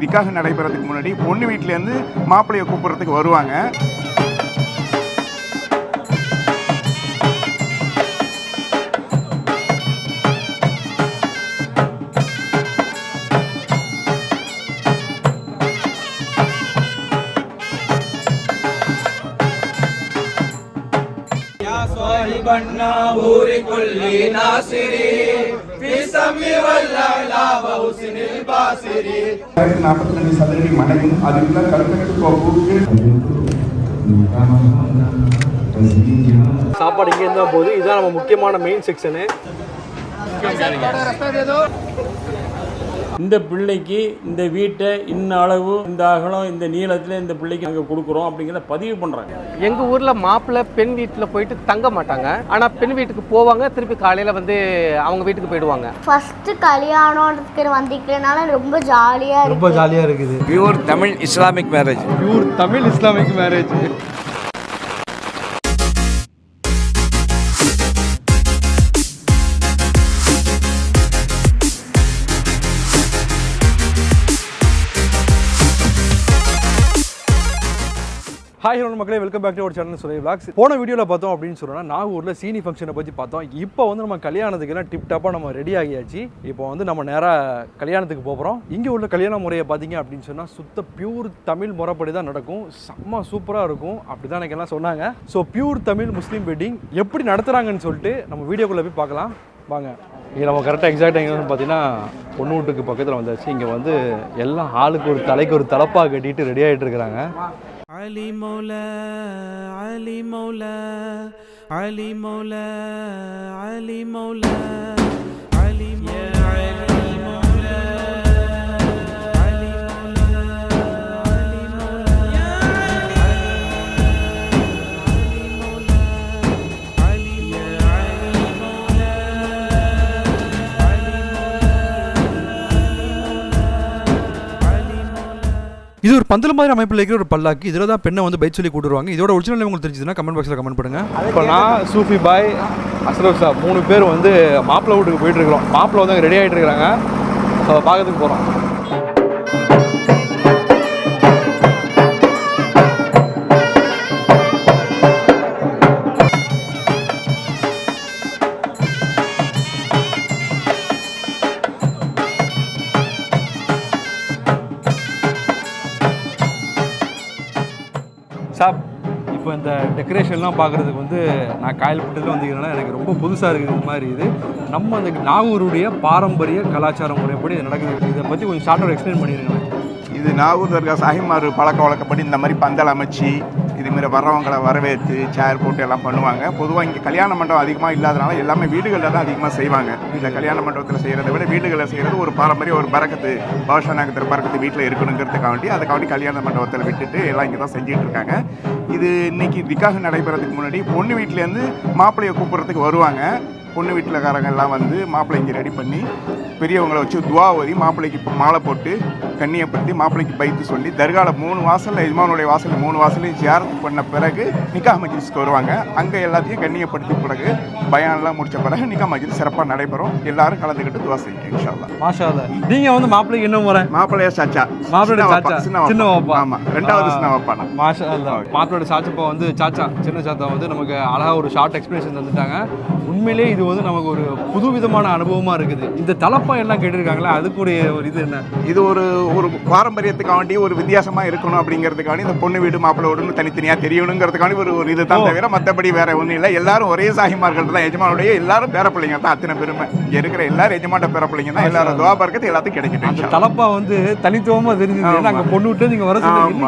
நிக்காக நடைபெறதுக்கு முன்னாடி பொண்ணு வீட்டிலேருந்து மாப்பிள்ளையை கூப்பிட்றதுக்கு வருவாங்க يا صاحب النابور كل ناصر சாப்பாடு இங்கே இருந்தால் போது இதுதான் நம்ம முக்கியமான மெயின் செக்ஷனு இந்த பிள்ளைக்கு இந்த வீட்டை இன்ன அளவு இந்த அகலம் இந்த நீளத்தில் இந்த பிள்ளைக்கு நாங்கள் கொடுக்குறோம் அப்படிங்கிறத பதிவு பண்ணுறாங்க எங்க ஊர்ல மாப்பிள்ளை பெண் வீட்டுல போயிட்டு தங்க மாட்டாங்க. ஆனா பெண் வீட்டுக்கு போவாங்க திருப்பி காலையில வந்து அவங்க வீட்டுக்கு போயிடுவாங்க. ஃபர்ஸ்ட் கல்யாணத்துக்கு வந்திருக்கிறதுனால ரொம்ப ஜாலியா இருக்கு. ரொம்ப ஜாலியாக இருக்குது. Pure Tamil Islamic marriage pure Tamil Islamic marriage hi hello மக்களே. வெல்கம் பேக் டு ஒரு சேனல் சொல்லி vlogs. போன வீடியோவில் பார்த்தோம் அப்படின்னு சொன்னால் நாகூரில் சீனி ஃபங்க்ஷனை பற்றி பார்த்தோம். இப்போ வந்து நம்ம கல்யாணத்துக்கெல்லாம் டிப் டாப்பாக நம்ம ரெடி ஆகியாச்சு. இப்போ வந்து நம்ம நேராக கல்யாணத்துக்கு போகிறோம் இங்கே உள்ள கல்யாண முறையை பார்த்தீங்க அப்படின்னு சொன்னால் சுத்த பியூர் தமிழ் முறைப்படி தான் நடக்கும். செம்ம சூப்பராக இருக்கும். அப்படி தான் எனக்கு எல்லாம் சொன்னாங்க. So pure Tamil Muslim wedding எப்படி நடத்துகிறாங்கன்னு சொல்லிட்டு நம்ம வீடியோக்குள்ளே போய் பார்க்கலாம். வாங்க. இங்கே நம்ம கரெக்டாக எக்ஸாக்டாக எங்கே பார்த்தீங்கன்னா பொண்ணு வீட்டுக்கு பக்கத்தில் வந்தாச்சு. இங்கே வந்து எல்லாம் ஆளுக்கு ஒரு தலைக்கு ஒரு தலப்பாக கட்டிட்டு ரெடி ஆகிட்டு இருக்கிறாங்க. علي مولا علي مولا علي مولا علي مولا ஒரு பந்தல் மாதிரி அமைப்பில் இருக்கிற ஒரு பல்லாக்கு இதில் தான் பெண்ணை வந்து பைக் சொல்லி கூட்டுருவாங்க. இதோட ஒரிஜினல் உங்களுக்கு தெரிஞ்சதுன்னா கமெண்ட் பாக்ஸில் கமெண்ட் பண்ணுங்க. இப்போ நான் சூஃபி பாய் அஸ்ரப் சார் மூணு பேர் வந்து மாப்பிள்ளை வீட்டுக்கு போயிட்டு இருக்கிறோம். மாப்பிள்ளை வந்து ரெடி ஆகிட்டு இருக்கிறாங்க. ஸோ பார்க்கறதுக்கு போகிறோம் டெக்கரேஷன்லாம் பார்க்குறதுக்கு வந்து நான் காயல்பட்டில் வந்தீங்கன்னா எனக்கு ரொம்ப புதுசாக இருக்குது இந்த மாதிரி இது. நம்ம அந்த நாகூருடைய பாரம்பரிய கலாச்சார முறைப்படி இது நடக்குது. இதை பற்றி கொஞ்சம் ஷார்ட்டாக எக்ஸ்பிளைன் பண்ணிடுங்களேன் இது நாகூர் தர்கா சாஹிமார் பழக்க வழக்கப்படி இந்த மாதிரி பந்தல் அமைச்சு இதுமாரி வர்றவங்களை வரவேற்று சேர் போட்டு எல்லாம் பண்ணுவாங்க. பொதுவாக இங்கே கல்யாண மண்டபம் அதிகமாக இல்லாதனால எல்லாமே வீடுகளில் தான் அதிகமாக செய்வாங்க. இந்த கல்யாண மண்டபத்தில் செய்கிறத விட வீடுகளில் செய்கிறது ஒரு பாரம்பரிய ஒரு பறக்கத்து பாஷாநாயகத்தர் பறக்கத்து வீட்டில் இருக்கணுங்கிறதுக்காண்டி அதுக்காண்டி கல்யாண மண்டபத்தில் விட்டுட்டு எல்லாம் இங்கே தான் செஞ்சுட்டு இருக்காங்க. இது இன்னைக்கு நிக்காக நடைபெறதுக்கு முன்னாடி பொண்ணு வீட்டிலேருந்து மாப்பிள்ளையை கூப்பிட்றதுக்கு வருவாங்க. பொண்ணு வீட்டிலக்காரங்க எல்லாம் வந்து மாப்பிள்ளை இங்கே ரெடி பண்ணி பெரியவங்களை வச்சு துவா ஓதி மாப்பிள்ளைக்கு இப்போ மாலை போட்டு கண்ணியப்படுத்தி மாப்பிள்ளைக்கு பைத்து சொல்லி தர்கால மூணு வாசலில் எஜமானுடைய வாசலில் மூணு வாசலையும் ஜியாரத் பண்ண பிறகு நிக்கா மஜ்லிஸ்க்கு வருவாங்க. அங்கே எல்லாத்தையும் கண்ணியப்படுத்தி பிறகு பயான்லாம் முடிச்ச பிறகு நிக்கா மஜ்லிஸ் சிறப்பாக நடைபெறும். எல்லாரும் கலந்துக்கிட்டு துவா செய்யுங்க இன்ஷால்லா மாஷா அல்லா. நீங்க வந்து மாப்பிள்ளைக்கு என்ன முறை? மாப்பிள்ளைய சாச்சா? மாப்பிள்ளை சின்ன சாச்சா? சின்ன சின்ன வப்பா. வப்பா ஆமா ரெண்டாவது சின்ன வப்பானா மாஷா அல்லா. மாப்பிள்ளோட சாச்சப்பா வந்து சாச்சா சின்ன சாத்தா வந்து நமக்கு அழகா ஒரு ஷார்ட் எக்ஸ்பிளேஷன் தந்துட்டாங்க. உண்மையிலேயே இது வந்து நமக்கு ஒரு புது விதமான அனுபவமா இருக்குது. இந்த தலப்பா எல்லாம் கேட்டிருக்காங்களா அதுக்கு ஒரு இது என்ன? இது ஒரு ஒரு பாரம்பரியத்துக்காண்டி ஒரு வித்தியாசமா இருக்கணும் அப்படிங்கிறதுக்காண்டி இந்த பொண்ணு வீடு மாப்பிள்ளை வீடுன்னு தனித்தனியா தெரியணுங்கிறதுக்காண்டி ஒரு ஒரு இதுதான் தவிர மற்றபடி வேற ஒன்றும் இல்லை. எல்லாரும் ஒரே சாகிமார்கள் தான் எஜமானுடைய எல்லாரும் பேர பிள்ளைங்க தான் அத்தனை பெருமை. இங்க இருக்கிற எல்லாரும் எஜமாட்ட பேர பிள்ளைங்க தான் எல்லாரும் துவா பார்க்கறது எல்லாத்தையும் அல்லாஹ். தலப்பா வந்து தனித்துவமா தெரிஞ்சது. ஆமா. நாங்க பொண்ணு விட்டு நீங்க வர.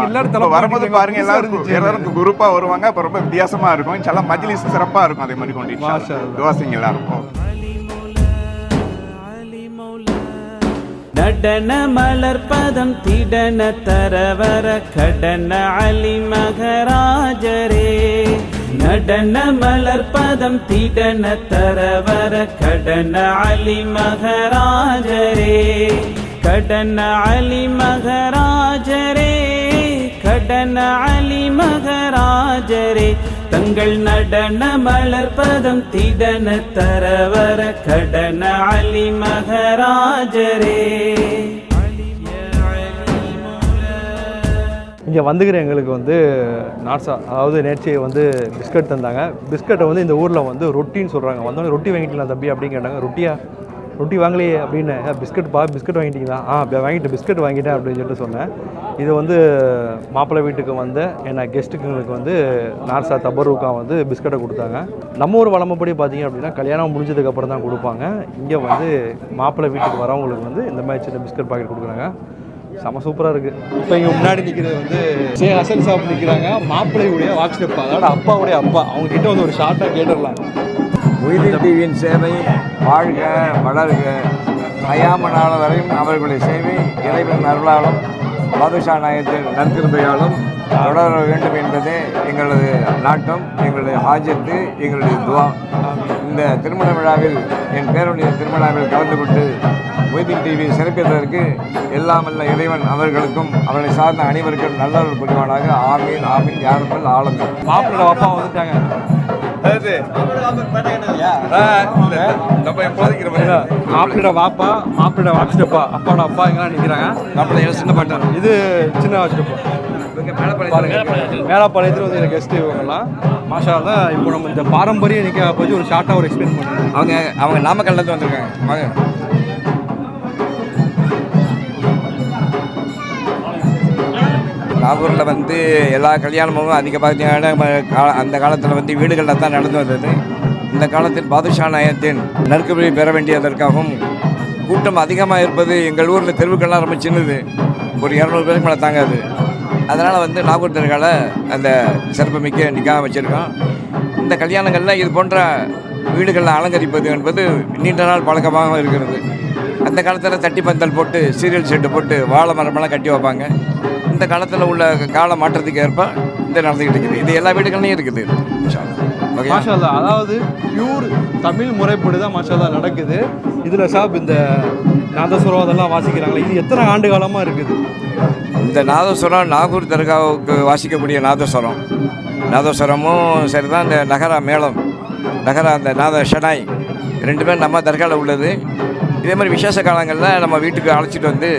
எல்லாரும் தலப்பா வரும்போது. பாருங்க எல்லாரும். எல்லாரும் குரூப்பா வருவாங்க. அப்ப ரொம்ப வித்தியாசமா இருக்கும். இன்ஷால்லா மஜ்லிஸ் சிறப்பா இருக்கும் அதே மாதிரி கொண்டு இன்ஷா எல்லாருக்கும் நடன மலர்பதம் திடன தரவர கடன அலி மகராஜரே நடன மலர்பதம் திடன தரவர கடன அலி மகராஜரே கடன அலி மகராஜரே கடன அலி மகராஜரே தங்கள் நடன மலர்பதம் திடன தரவர கடன அலி மகராஜரே இங்கே வந்துக்கிற எங்களுக்கு வந்து நாட்ஸா அதாவது நேற்று வந்து பிஸ்கட் தந்தாங்க. பிஸ்கட்டை வந்து இந்த ஊரில் வந்து ரொட்டின்னு சொல்கிறாங்க வந்தோடனே ரொட்டி வாங்கிக்கலாம் தம்பி? அப்படின்னு கேட்டாங்க. ரொட்டியா? ரொட்டி வாங்கலையே அப்படின்னு பிஸ்கட் பா பிஸ்கட் வாங்கிட்டீங்களா ஆ வாங்கிட்டு பிஸ்கட் வாங்கிட்டேன் அப்படின்னு சொல்லிட்டு சொன்னேன். இது வந்து மாப்பிள்ளை வீட்டுக்கு வந்த என்ன கெஸ்ட்டுங்களுக்கு வந்து நார்சா தபருக்கா வந்து பிஸ்கட்டை கொடுத்தாங்க. நம்ம ஊர் வளமப்படி பார்த்தீங்க அப்படின்னா கல்யாணம் முடிஞ்சதுக்கப்புறம் தான் கொடுப்பாங்க. இங்கே வந்து மாப்பிள்ளை வீட்டுக்கு வரவங்களுக்கு வந்து இந்த மாதிரி சின்ன பிஸ்கட் பாக்கெட் கொடுக்குறாங்க. செம சூப்பராக இருக்குது இப்போ இங்கே முன்னாடி நிற்கிறது வந்து சே ஹசன் சாப் நிற்கிறாங்க மாப்பிள்ளையுடைய வாட்ச் அதாவது அப்பாவுடைய அப்பா. அவங்க கிட்ட வந்து ஒரு ஷார்ட்டாக கேட்டுடலாம். உயிரி டிவியின் சேவை வாழ்க வளர்க. அயாமனால வரையும் அவர்களுடைய சேவை இறைவன் அருளாலும் பாதுஷா நாயத்தின் நற்கிருபையாலும் தொடர வேண்டும் என்பதே எங்களது நாட்டம் எங்களுடைய ஹாஜத்து எங்களுடைய துவா. இந்த திருமண விழாவில் என் பேருடைய திருமணாவில் கலந்து கொண்டு மொய்தீன் டிவி சிறப்பித்ததற்கு எல்லாமல்ல இறைவன் அவர்களுக்கும் அவர்களை சார்ந்த அனைவருக்கும் நல்லவர் புரிவானாக. ஆமீன் ஆமீன். யாருக்கும் ஆளுங்கள். மாப்பிள்ளோட அப்பா வந்துட்டாங்க. நம்ம எப்போதைக்கு வாப்பா மாப்பிள்ளோட வாட்ஸ்டப்பா அப்பாவோட அப்பா எங்கெல்லாம் நிற்கிறாங்க நம்மளை சின்ன பாட்டம் இது சின்ன வாட்ஸ்டப்பா மேலப்பாளையத்தில் வந்து கெஸ்ட் இவங்கெல்லாம். மாஷா தான் இப்போ நம்ம இந்த பாரம்பரிய நிற்க பற்றி ஒரு ஷார்ட்டாக ஒரு எக்ஸ்பிளைன் பண்ணுறோம் அவங்க அவங்க நாமக்கல்லேருந்து வந்திருக்காங்க. வாங்க. நாகூரில் வந்து எல்லா கல்யாணமும் அதிக பார்த்தீங்கன்னா கா- அந்த காலத்தில் வந்து வீடுகளில் தான் நடந்து வந்தது. இந்த காலத்தில் பாதுஷா நாயத்தின் நற்கபடி பெற வேண்டியதற்காகவும் கூட்டம் அதிகமாக இருப்பது எங்கள் ஊரில் தெருவுக்கெல்லாம் ரொம்ப சின்னது. ஒரு இரநூறு பேருக்கு மேலே தாங்காது. அதனால் வந்து நாகூர் தர்கால அந்த சிறப்புமிக்க நிக்காக வச்சுருக்கோம் இந்த கல்யாணங்களில் இது போன்ற வீடுகளில் அலங்கரிப்பது என்பது நீண்ட நாள் பழக்கமாக இருக்கிறது. அந்த காலத்தில் தட்டி பந்தல் போட்டு சீரியல் செட்டு போட்டு வாழை மரமெல்லாம் கட்டி வைப்பாங்க. இந்த காலத்தில் உள்ள கால மாற்றத்துக்கு ஏற்ப இந்த நடந்துக்கிட்டு இருக்குது இது எல்லா வீடுகள்லையும் இருக்குது இன்ஷா அல்லாஹ். ஓகேயா? மாஷா அல்லாஹ். அதாவது பியூர் தமிழ் முறைப்படி தான் மாஷா அல்லாஹ் நடக்குது இதில் சாப் இந்த நாதஸ்வரம் அதெல்லாம் வாசிக்கிறாங்களே இது எத்தனை ஆண்டு காலமாக இருக்குது இந்த நாதஸ்வரம் நாகூர் தர்காவுக்கு வாசிக்கக்கூடிய நாதஸ்வரம் நாதஸ்வரமும் சரிதான் இந்த நகரா மேளம் நகரா அந்த நாத ஷடாய் ரெண்டு பேரும் நம்ம தர்காவில் உள்ளது இதே மாதிரி விசேஷ காலங்களில் நம்ம வீட்டுக்கு அழைச்சிட்டு வந்து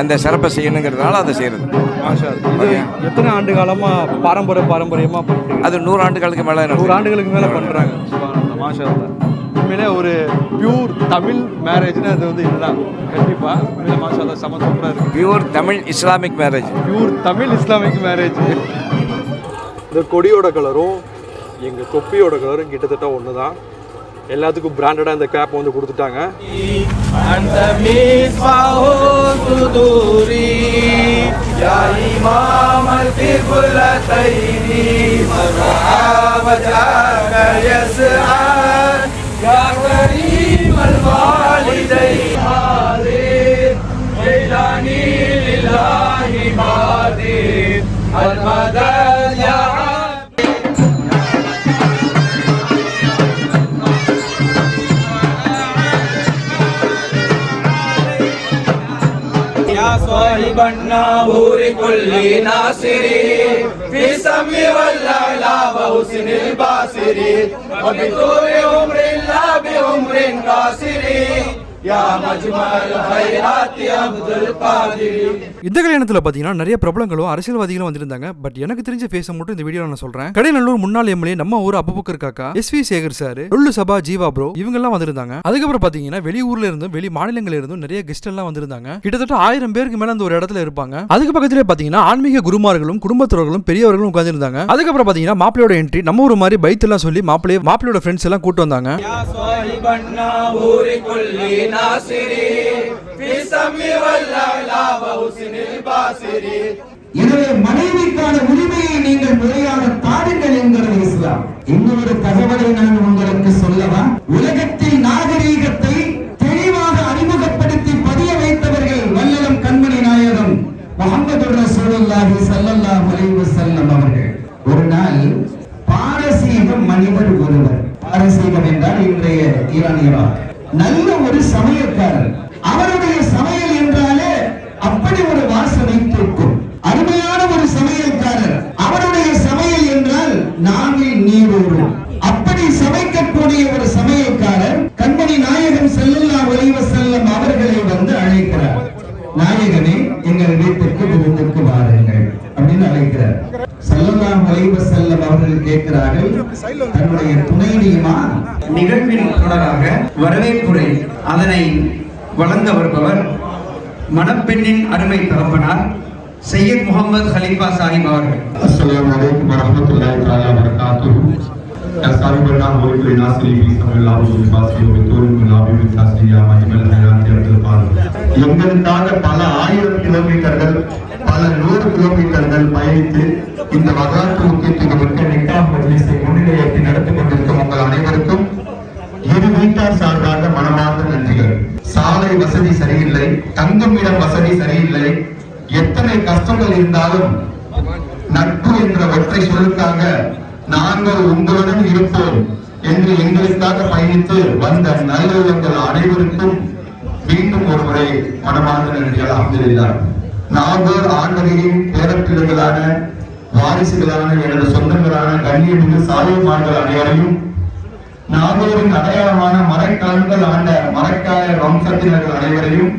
அந்த சிறப்பை செய்யணுங்கிறதுனால அதை செய்கிறது மாஷா அல்லாஹ். இது எத்தனை ஆண்டு காலமாக பாரம்பரிய பாரம்பரியமாக அது நூறு ஆண்டுகளுக்கு மேலே நூறு ஆண்டுகளுக்கு மேலே பண்ணுறாங்க மாஷா அல்லாஹ். உண்மையிலே ஒரு பியூர் தமிழ் மேரேஜ்னு அது வந்து இதுதான் கண்டிப்பாக உண்மையிலே மாஷா அல்லாஹ் செம சூப்பராக இருக்குது pure Tamil Islamic marriage pure Tamil Islamic marriage இந்த கொடியோட கலரும் எங்கள் தொப்பியோட கலரும் கிட்டத்தட்ட ஒன்று தான் எல்லாத்துக்கும் பிராண்டடாக இந்த கேப் வந்து கொடுத்துட்டாங்க. يا يا صاحب الناهور كل ناصري في سم والأعلى وحسن الباصري وبطول عمر لا بعمر قاصري இந்த கல்யாணத்தில் பார்த்தீங்கன்னா நிறைய பிரபலங்களும் அரசியல்வாதிகளும் வந்திருந்தாங்க. பட் எனக்கு தெரிஞ்ச பேச மட்டும் இந்த வீடியோ நான் சொல்றேன். கடைநல்லூர் முன்னாள் எம்எல்ஏ நம்ம ஊர் அபுபக்கர் காக்கா S V Sekar sir Lulu Saba Jeeva bro இவங்க எல்லாம் வந்திருந்தாங்க. அதுக்கப்புறம் பார்த்தீங்கன்னா வெளியூர்ல இருந்தும் வெளி மாநிலங்கள்ல இருந்தும் நிறைய கெஸ்ட் எல்லாம் வந்திருந்தாங்க. கிட்டத்தட்ட ஆயிரம் பேருக்கு மேல அந்த ஒரு இடத்துல இருப்பாங்க. அதுக்கு பக்கத்திலே பார்த்தீங்கன்னா ஆன்மீக குருமார்களும் குடும்பத்தோர்களும் பெரியவர்களும் உட்கார்ந்துருந்தாங்க. அதுக்கப்புறம் பார்த்தீங்கன்னா மாப்பிளையோட என்ட்ரி நம்ம ஊர் மாதிரி பைத்தெல்லாம் சொல்லி மாப்பிளைய மாப்பிளையோட ஃப்ரெண்ட்ஸ் எல்லாம் கூட்டு வந்தாங்க. எனவே மனைவிக்கான உரிமையை நீங்கள் முறையாக பாடுங்கள் என்கிறது இஸ்லாம். இன்னொரு தகவலை நான் உங்களுக்கு சொல்லவா? உலகத்தில் நாகரீகத்தை தெளிவாக அறிமுகப்படுத்தி பதிய வைத்தவர்கள் வல்லலம் கண்மணி நாயகம் முகமது ரசூலுல்லாஹி சல்லல்லா அலைஹி வஸல்லம் அவர்கள். ஒரு நாள் பாரசீக மனிதர் ஒருவர். பாரசீகம் என்றால் இன்றைய ஈரானியராக நல்ல ஒரு சமயக்காரர். அவருடைய சமையல் நிகழ்வின் தொடராக வரவேற்புரை அதனை வழங்க வருபவர் மணப்பெண்ணின் அருமை தகப்பனார் சையத் முகமது ஹலீஃபா சாஹிப் அவர்கள். எங்களுக்காக பல ஆயிரம் கிலோமீட்டர்கள் பல நூறு கிலோமீட்டர்கள் பயணித்து இந்த வரலாற்று முக்கியத்துவமிக்க நிக்கா மஜ்லிஸை முன்னிலையத்தை நடத்தி கொண்டிருக்கும் உங்கள் அனைவருக்கும் இரு வீட்டார் சார்பாக மனமார்ந்த நன்றிகள். சாலை வசதி சரியில்லை தங்குமிடம் வசதி சரியில்லை. எத்தனை கஷ்டங்கள் இருந்தாலும் நட்பு என்ற ஒற்றை சொல்லுக்காக நாங்கள் உங்களுடன் இருப்போம் என்று எங்களுக்காக பயணித்து வந்த நல்லுள்ளங்கள் அனைவருக்கும் மீண்டும் ஒரு முறை மனமார்ந்த நன்றிகள் அமைந்திருந்தார் நாகூர் ஆண்டவரின் பேரப்பிள்ளைகளான வாரிசுகளான எனது சொந்தங்களான கண்ணியமிகு சாலைமார்கள் அனைவரையும் நாகூரின் அடையாளமான மரக்கால்கள் ஆண்ட மறைக்காய வம்சத்தினர்கள் அனைவரையும்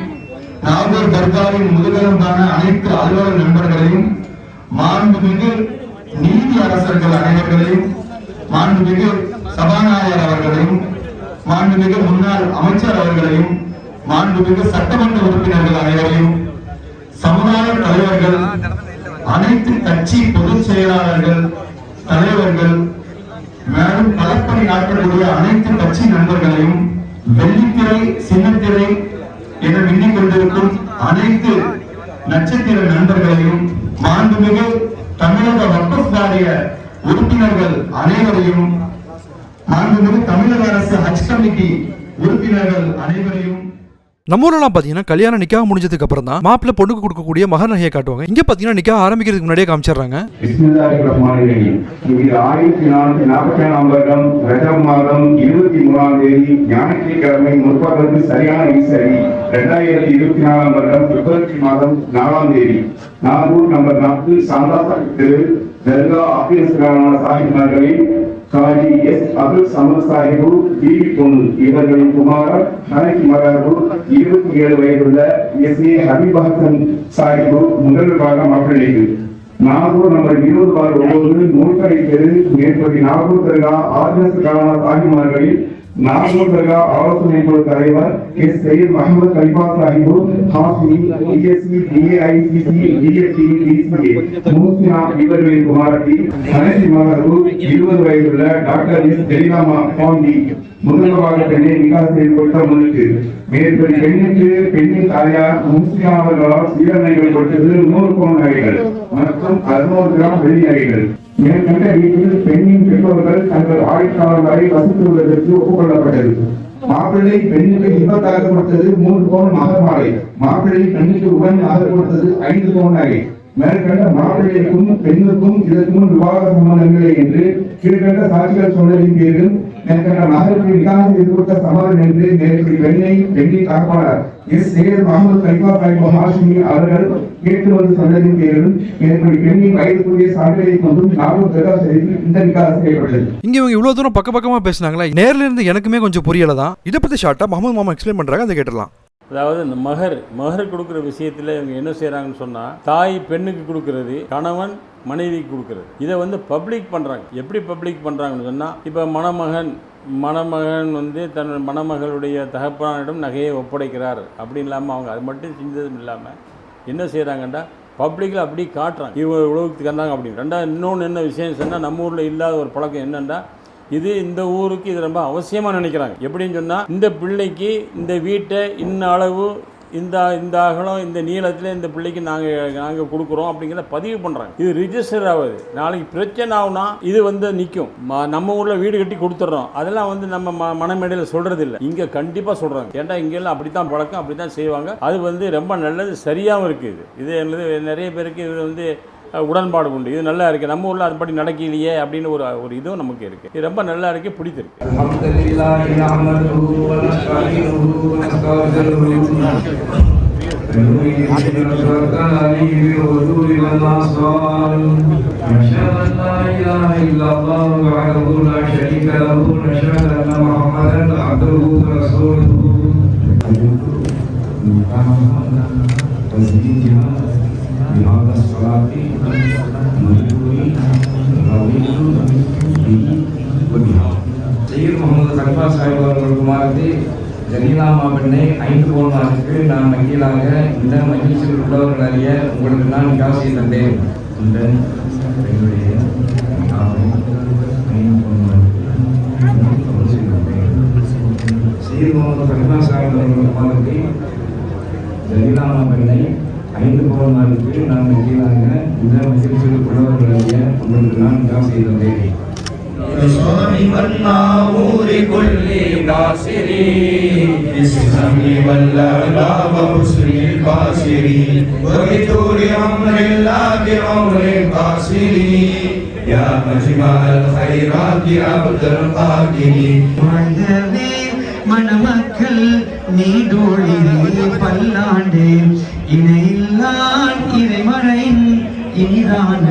நாகூர் தர்காவின் முதுகெலும்பான அனைத்து அலுவலர் நண்பர்களையும் மாண்புமிகு நீதி அரசர்கள் அனைவர்களையும் மாண்புமிகு சபாநாயகர் அவர்களையும் மாண்புமிகு முன்னாள் அமைச்சர் அவர்களையும் மாண்புமிகு சட்டமன்ற உறுப்பினர்கள் அனைவரையும் சமுதாய தலைவர்கள் அனைத்து கட்சி பொதுச் செயலாளர்கள் தலைவர்கள் மேலும் கலப்பணி ஆற்றக்கூடிய அனைத்து கட்சி நண்பர்களையும் வெள்ளித்திரை சின்னத்திரை என எண்ணிக் கொண்டிருக்கும் அனைத்து நட்சத்திர நண்பர்களையும் மாண்புமிகு தமிழக வக்ஃப் வாரிய உறுப்பினர்கள் அனைவரையும் மாண்புமிகு தமிழக அரசு ஹஜ் கமிட்டி உறுப்பினர்கள் அனைவரையும் நம்ம ஊர்லாம் பார்த்தீங்கன்னா கல்யாணம் நிக்காக முடிஞ்சதுக்கு அப்புறம் தான் மாப்பிள்ளை பொண்ணுக்கு கொடுக்கக்கூடிய மகர் நகையை காட்டுவாங்க. இங்க பார்த்தீங்கன்னா நிக்காக ஆரம்பிக்கிறதுக்கு முன்னாடியே காமிச்சிடுறாங்க. ஆயிரத்தி நானூத்தி நாற்பத்தி ஏழாம் வருடம் மாதம் இருபத்தி மூணாம் தேதி ஞாயிற்றுக்கிழமை முற்பகலுக்கு சரியான இரண்டாயிரத்தி இருபத்தி நாலாம் வருடம் பிப்ரவரி மாதம் நாலாம் தேதி. நம்பர் நான்கு சாந்தா தர்கா ஆபீஸ்கரான சாஹிப்மார்களின் காஜி எஸ் அப்துல் சமத் சாஹிபு பிபி பொண்ணு இவர்களின் குமாரர் ஹனக் மகாபு இருபத்தி ஏழு வயதுள்ள எஸ் ஏ ஹபீப் ஹசன் சாஹிபு முதல் பாகம் நாகூர் நம்பர் இருபது பார் ஒன்பது நூற்கடை தெரு மேற்படி நாகூர் தர்கா ஆர்எஸ் காலான சாஹிமார்களில் நாகூர் தர்கா ஆலோசனை குழு தலைவர் S Syed Mohammed Khalifa Sahib Hashimi DSc DAICC DSc DCA மூசினா இவர்களின் குமாரத்தி கணேசி மகர்வு இருபது வயதுள்ள டாக்டர் எஸ் முதல் பாண்டி முதல்வராக பெண்ணை நிகா செய்து கொடுத்த மேற்படி பெண்ணுக்கு பெண்ணின் தாயார் முஸ்லிம் அவர்களால் சீரணைகள் கொடுத்தது நூறு பவுன் நகைகள் மற்றும் அறுநூறு கிராம் வெள்ளி நகைகள் மேற்கண்ட வீட்டில் பெண்ணின் பெற்றோர்கள் தங்கள் ஆயுட்காலம் வரை வசித்துள்ளதற்கு ஒப்புக்கொள்ளப்பட்டது. மாப்பிள்ளை பெண்ணுக்கு இன்பத்தாக கொடுத்தது மூன்று பவுன் மகர் மாலை மாப்பிள்ளை பெண்ணுக்கு உடன் மகர் கொடுத்தது ஐந்து பவுன் நகை மேற்கண்ட மாப்பிள்ளைக்கும் பெண்ணுக்கும் இதற்கும் விவாக சம்பந்தமில்லை என்று கீழ்கண்ட சாட்சிகள் சொன்னதின் பேரில் மேற்கண்ட மகளுக்கு நிகாக எதிர்கொண்ட கொடுத்த என்று நேற்று பெண்ணை பெண்ணின் தகப்பனார் எஸ். சேர் முகமது கலிஃபா சாஹிப் ஹாஷிமி அவர்கள் கேட்டு வந்து சொன்னதின் பேரிலும் நேற்று பெண்ணின் வயதுக்குரிய சான்றிதழை கொண்டும் நாகூர் தர்கா ஷெரீஃபில் இந்த நிகாக செய்யப்பட்டது. இங்க இவங்க இவ்வளவு தூரம் பக்க பக்கமா பேசினாங்களா? நேர்ல இருந்து எனக்குமே கொஞ்சம் புரியல தான் இதை பத்தி ஷார்ட்டா முகமது மாமா எக்ஸ்பிளைன் பண்றாங்க அதை கேட்டுலாம் அதாவது இந்த மகர் மகர் கொடுக்குற விஷயத்தில் இவங்க என்ன செய்கிறாங்கன்னு சொன்னால் தாய் பெண்ணுக்கு கொடுக்கறது கணவன் மனைவிக்கு கொடுக்கறது. இதை வந்து பப்ளிக் பண்ணுறாங்க எப்படி பப்ளிக் பண்ணுறாங்கன்னு சொன்னால் இப்போ மணமகன் மணமகன் வந்து தன் மணமகளுடைய தகப்பனாரிடம் நகையை ஒப்படைக்கிறார். அப்படி இல்லாமல் அவங்க அது மட்டும் செஞ்சதும் இல்லாமல் என்ன செய்கிறாங்கன்னா பப்ளிக்கில் அப்படி காட்டுறாங்க. இவங்க உலகத்துக்கு வந்தாங்க அப்படின்னு. ரெண்டாவது இன்னொன்று என்ன விஷயம் சொன்னால் நம்ம ஊரில் இல்லாத ஒரு பழக்கம் என்னென்னா இது இந்த ஊருக்கு இது ரொம்ப அவசியமாக நினைக்கிறாங்க. எப்படின்னு சொன்னால் இந்த பிள்ளைக்கு இந்த வீட்டை இன்ன அளவு இந்த இந்த அகலம் இந்த நீளத்தில் இந்த பிள்ளைக்கு நாங்கள் நாங்கள் கொடுக்குறோம் அப்படிங்கிறத பதிவு பண்ணுறாங்க இது ரிஜிஸ்டர் ஆகுது. நாளைக்கு பிரச்சனை ஆகுனா இது வந்து நிற்கும் நம்ம ஊரில் வீடு கட்டி கொடுத்துட்றோம். அதெல்லாம் வந்து நம்ம ம மனமேடையில் சொல்கிறது இல்லை இங்கே கண்டிப்பாக சொல்கிறாங்க ஏன்டா இங்கெல்லாம் அப்படி தான் பழக்கம் அப்படி தான் செய்வாங்க. அது வந்து ரொம்ப நல்லது சரியாகவும் இருக்குது இது என்னது நிறைய பேருக்கு இது வந்து உடன்பாடு உண்டு. இது நல்லா இருக்குது நம்ம ஊரில் அதுபடி நடக்கலையே அப்படின்னு ஒரு ஒரு இதுவும் நமக்கு இருக்குது இது ரொம்ப நல்லா இருக்குது பிடித்திருக்கு Thank you. بهذا الصلاة مجبوري رضيت به وبها சையீத் முகமது கல்பா சாஹிப் அவர்கள் குமாரத்தை ஜலீலாமா பெண்ணை ஐந்து போனாருக்கு நான் வக்கீலாக இந்த மகிழ்ச்சியில் உள்ளவர்கள் அறிய உங்களுக்கு நான் காசி தந்தேன் இந்த பெண்ணுடைய நிகாவை ஐந்து போனாருக்கு காசி தந்தேன் சையீத் முகமது கல்பா சாஹிப் அவர்கள் குமாரத்தை ஜலீலாமா பெண்ணை ஐந்து போனாருக்கு நான் வக்கீலாக இந்த மகிழ்ச்சியில் உள்ளவர்கள் அறிய உங்களுக்கு நான் காசி தந்தேன் صاحب الناظور كل ناصري في السمع والأعلى وحسن الباصري وبطول عمر الله بعمر قاصري يا مجمع الخيرات عبد القادر வாழ்கவே மணமக்கள் நீடோழிலே பல்லாண்டு இணையில்லான் இறைமறையின் இனிதான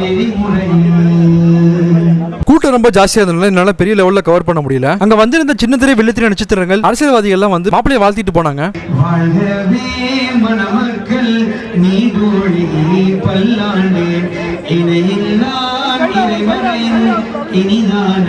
நெறிமுறையில். கூட்டம் ரொம்ப ஜாஸ்தியா இருந்தனால என்னால பெரிய லெவல்ல கவர் பண்ண முடியல. அங்க வந்திருந்த சின்ன திரை வெள்ளத்திரை நட்சத்திரங்கள் அரசியல்வாதிகள் எல்லாம் வந்து மாப்பிளைய வாழ்த்திட்டு போனாங்க. பல்லாண்டு இணையில்லான் இறைமறையின் இனிதான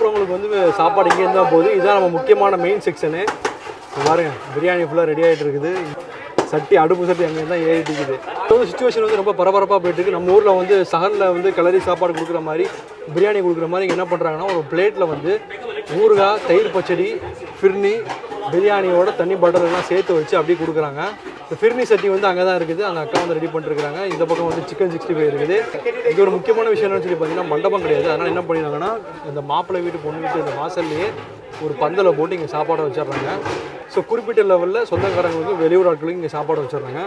சாப்பிட்றவங்களுக்கு வந்து சாப்பாடு இங்கே இருந்தால் போகுது இதுதான் நம்ம முக்கியமான மெயின் செக்ஷனு பாருங்க பிரியாணி ஃபுல்லாக ரெடி ஆகிட்டு இருக்குது. சட்டி அடுப்பு சட்டி அங்கே தான் ஏறிட்டு இருக்குது இப்போ வந்து சுச்சுவேஷன் வந்து ரொம்ப பரபரப்பாக போயிட்டு இருக்கு. நம்ம ஊரில் வந்து சகனில் வந்து கலரி சாப்பாடு கொடுக்குற மாதிரி பிரியாணி கொடுக்குற மாதிரி என்ன பண்ணுறாங்கன்னா ஒரு பிளேட்டில் வந்து ஊறுகாய் தயிர் பச்சடி ஃபிர்னி பிரியாணியோட தண்ணி பட்டர் எல்லாம் சேர்த்து வச்சு அப்படியே கொடுக்குறாங்க. இந்த ஃபிர்னி சட்டி வந்து அங்கே தான் இருக்குது. அந்த அக்கா வந்து ரெடி பண்ணிருக்காங்க இந்த பக்கம் வந்து சிக்கன் சிக்ஸ்டி ஃபைவ் இருக்குது. இது ஒரு முக்கியமான விஷயம் என்னன்னு சொல்லி பார்த்தீங்கன்னா மண்டபம் கிடையாது. அதனால் என்ன பண்ணிடுறாங்கன்னா இந்த மாப்பிள்ளை வீட்டு பொண்ணு வீட்டு இந்த வாசல்லையே ஒரு பந்தலை போட்டு இங்கே சாப்பாடை வச்சிடுறாங்க. ஸோ குறிப்பிட்ட லெவலில் சொந்தக்காரங்களுக்கு வெளியூர் ஆட்களுக்கு இங்கே சாப்பாடு வச்சிடுறாங்க.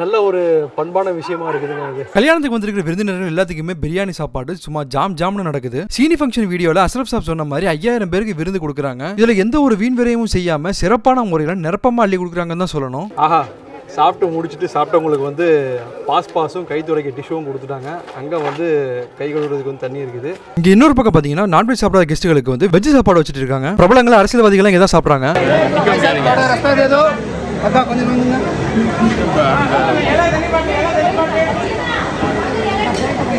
நல்ல ஒரு பண்பான விஷயமா இருக்குதுங்க கல்யாணத்துக்கு வந்திருக்கிற விருந்தினர்கள் எல்லாத்துக்குமே பிரியாணி சாப்பாடு சும்மா ஜாம் ஜாம்னு நடக்குது. சீனி ஃபங்க்ஷன் வீடியோல அஸ்ரப் சாப் சொன்ன மாதிரி ஐயாயிரம் பேருக்கு விருந்து கொடுக்குறாங்க. இதுல எந்த ஒரு வீண் விரயமும் செய்யாம சிறப்பான முறையில் நிரப்பமா அள்ளி கொடுக்குறாங்கன்னு தான் சொல்லணும். ஆஹா. சாப்பிட்டு முடிச்சுட்டு சாப்பிட்டவங்களுக்கு வந்து பாஸ் பாஸும் கை துடைக்க டிஷ்ஷும் கொடுத்துட்டாங்க. அங்கே வந்து கை கழுவுறதுக்கு வந்து தண்ணி இருக்குது. இங்க இன்னொரு பக்கம் பாத்தீங்கன்னா நான்வெஜ் சாப்பிடாத கெஸ்ட்டுகளுக்கு வந்து வெஜ் சாப்பாடு வச்சுட்டு இருக்காங்க. பிரபலங்கள் அரசியல்வாதிகள் இங்க தான் சாப்பிடுறாங்க.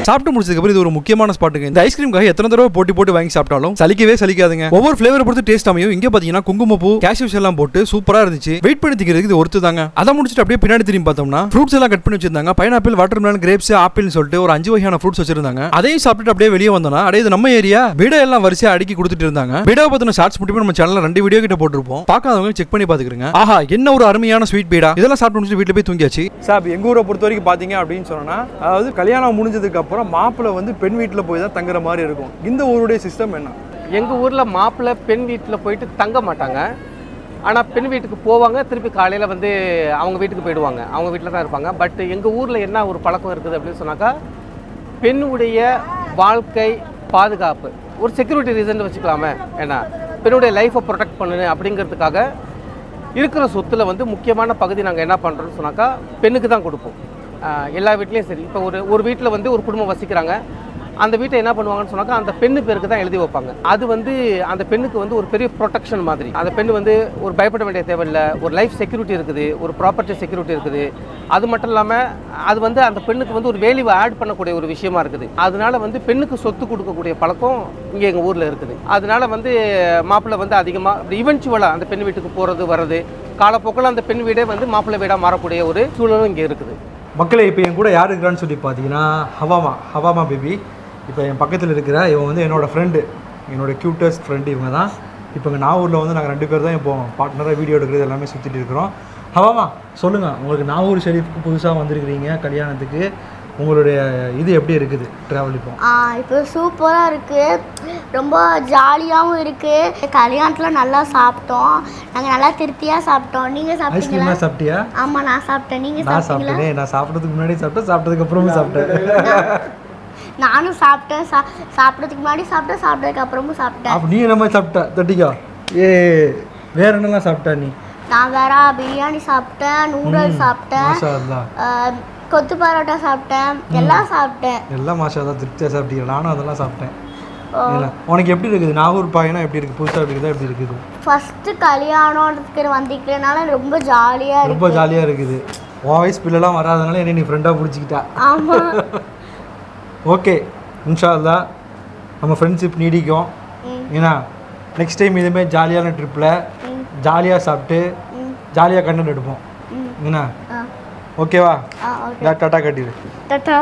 சாப்பிட்டு முடிச்சதுக்கு அப்புறம் இது ஒரு முக்கியமான ஸ்பாட்டுங்க. இந்த ஐஸ்கிரீம்காக எத்தனை தடவை போட்டி போட்டு வாங்கி சாப்பிட்டாலும் சலிக்கவே சலிக்காதுங்க. ஒவ்வொரு ஃபிளேவரை பொறுத்து டேஸ்ட் அமையும். இங்க பாத்தீங்கன்னா குங்குமப்பூ கேஷ்யூஸ் எல்லாம் போட்டு சூப்பரா இருந்துச்சு. வெயிட் பண்ணி திங்கிறதுக்கு இது ஒருத்து தாங்க அதை முடிச்சுட்டு அப்படியே பின்னாடி திரும்பி பார்த்தோம்னா ஃப்ரூட்ஸ் எல்லாம் கட் பண்ணி வச்சிருந்தாங்க. பைனாப்பிள் வாட்டர் மெலன் கிரேப்ஸ் ஆப்பிள்னு சொல்லிட்டு ஒரு அஞ்சு வகையான ஃப்ரூட்ஸ் வச்சிருந்தாங்க. அதையும் சாப்பிட்டு அப்படியே வெளியே வந்தோம்னா அடைய இது நம்ம ஏரியா விட எல்லாம் வரிசையா அடுக்கி கொடுத்துட்டு இருந்தாங்க. விடா பத்தின ஷார்ட்ஸ் மட்டுமே நம்ம சேனல்ல ரெண்டு வீடியோ கிட்ட போட்டிருப்போம். பார்க்காதவங்க செக் பண்ணி பாத்துக்கிறங்க ஆஹா என்ன ஒரு அருமையான ஸ்வீட் பீடா. இதெல்லாம் சாப்பிட்டு முடிச்சுட்டு வீட்டுல போய் தூங்கியாச்சு. சார் எங்க எங்கள் ஊரை பொறுத்த வரைக்கும் பார்த்தீங்க அப்படின்னு சொன்னா அதாவது கல்யாணம் முடிஞ்சதுக்கு அப்புறம் மாப்பிள்ளை வந்து பெண் வீட்டில் போய் தான் தங்குற மாதிரி இருக்கும். இந்த ஊருடைய சிஸ்டம் என்ன? எங்கள் ஊரில் மாப்பிள்ளை பெண் வீட்டில் போயிட்டு தங்க மாட்டாங்க. ஆனால் பெண் வீட்டுக்கு போவாங்க திருப்பி காலையில் வந்து அவங்க வீட்டுக்கு போயிடுவாங்க. அவங்க வீட்டில் தான் இருப்பாங்க. பட் எங்கள் ஊரில் என்ன ஒரு பழக்கம் இருக்குது அப்படின்னு சொன்னாக்கா பெண்ணுடைய வாழ்க்கை பாதுகாப்பு. ஒரு செக்யூரிட்டி ரீசன் வச்சுக்கலாமே. ஏன்னா பெண்ணுடைய லைஃப்பை ப்ரொடெக்ட் பண்ணு அப்படிங்கிறதுக்காக இருக்கிற சொத்துல வந்து முக்கியமான பகுதி நாங்கள் என்ன பண்ணுறோம்னு சொன்னாக்கா பெண்ணுக்கு தான் கொடுப்போம். எல்லா வீட்லேயும் சரி. இப்போ ஒரு ஒரு வீட்டில் வந்து ஒரு குடும்பம் வசிக்கிறாங்க. அந்த வீட்டை என்ன பண்ணுவாங்கன்னு சொன்னாக்கா அந்த பெண்ணு பேருக்கு தான் எழுதி வைப்பாங்க. அது வந்து அந்த பெண்ணுக்கு வந்து ஒரு பெரிய ப்ரொடெக்ஷன் மாதிரி. அந்த பெண்ணு வந்து ஒரு பயப்பட வேண்டிய தேவையில்லை. ஒரு லைஃப் செக்யூரிட்டி இருக்குது. ஒரு ப்ராப்பர்ட்டி செக்யூரிட்டி இருக்குது. அது மட்டும் இல்லாமல் அது வந்து அந்த பெண்ணுக்கு வந்து ஒரு வேல்யூவை ஆட் பண்ணக்கூடிய ஒரு விஷயமா இருக்குது. அதனால வந்து பெண்ணுக்கு சொத்து கொடுக்கக்கூடிய பழக்கம் இங்கே எங்கள் ஊரில் இருக்குது. அதனால வந்து மாப்பிள்ளை வந்து அதிகமாக இவென்ச்சுவலாக அந்த பெண் வீட்டுக்கு போகிறது வர்றது காலப்போக்கில் அந்த பெண் வீடே வந்து மாப்பிள்ளை வீடாக மாறக்கூடிய ஒரு சூழலும் இங்கே இருக்குது. மக்களை இப்போ என் கூட யார் இருக்கிறான்னு சொல்லி பார்த்தீங்கன்னா ஹவாமா ஹவாமா பேபி. இப்போ என் பக்கத்தில் இருக்கிற இவன் வந்து என்னோடய ஃப்ரெண்டு என்னோடய க்யூட்டஸ்ட் ஃப்ரெண்டு இவங்க தான். இப்போ இங்கே நாகூரில் வந்து நாங்கள் ரெண்டு பேர் தான் இப்போ பார்ட்னராக வீடியோ எடுக்கிறது எல்லாமே சுற்றிட்டு இருக்கிறோம். ஹவாமா சொல்லுங்கள் உங்களுக்கு நாகூர் ஷெரீஃப்க்கு புதுசாக வந்திருக்கிறீங்க கல்யாணத்துக்கு. உங்களுடைய இது எப்படி இருக்குது ட்ராவல் இப்போ? இப்போ சூப்பராக இருக்குது ரொம்ப ஜாலியாகவும் இருக்குது கல்யாணத்தில் நல்லா சாப்பிட்டோம். நாங்கள் நல்லா திருப்தியாக சாப்பிட்டோம். நீங்கள் சாப்பிட்டீங்களா? சாப்பிட்டியா? ஆமாம் நான் சாப்பிட்டேன். நீங்கள் நான் சாப்பிட்டேனே நான் சாப்பிட்றதுக்கு முன்னாடி சாப்பிட்டேன். சாப்பிட்டதுக்கு அப்புறமும் சாப்பிட்டேன். நானும் சாப்பிட்டேன். சா சாப்பிட்றதுக்கு முன்னாடி சாப்பிட்டேன். சாப்பிட்டதுக்கு அப்புறமும் சாப்பிட்டேன். அப்போ நீ என்ன மாதிரி சாப்பிட்ட? தட்டிக்கா. ஏ வேற என்னலாம் சாப்பிட்டா நீ? நான் வேற பிரியாணி சாப்பிட்டேன். நூடுல்ஸ் சாப்பிட்டேன். கொத்து பரோட்டா சாப்பிட்டேன். எல்லாம் சாப்பிட்டேன். எல்லாம் மாஷா தான் திருப்தியாக சாப்பிட்டீங்க நானும் அதெல்லாம் சாப்பிட்டேன். உனக்கு எப்படி இருக்குது? நாகூர் பாயனா எப்படி இருக்குது? புதுசாக இருக்குதா? எப்படி இருக்குது? ஃபஸ்ட்டு கல்யாணத்துக்கு வந்திக்கிறதுனால ரொம்ப ஜாலியாக ரொம்ப ஜாலியாக இருக்குது. உன் வயசு பிள்ளைலாம் வராதனால என்ன நீ ஃப்ரெண்டாக பிடிச்சிக்கிட்டா. ஆமாம் ஓகே இன்ஷா அல்லாஹ் நம்ம ஃப்ரெண்ட்ஷிப் நீடிக்கும். ஏன்னா நெக்ஸ்ட் டைம் இதுமாதிரி ஜாலியான ட்ரிப்பில். ஜாலியாக சாப்பிட்டு. ஜாலியாக கண்டென்ட் எடுப்போம். என்ன ஓகேவா? டாட்டா கட்டிடு. டாட்டா.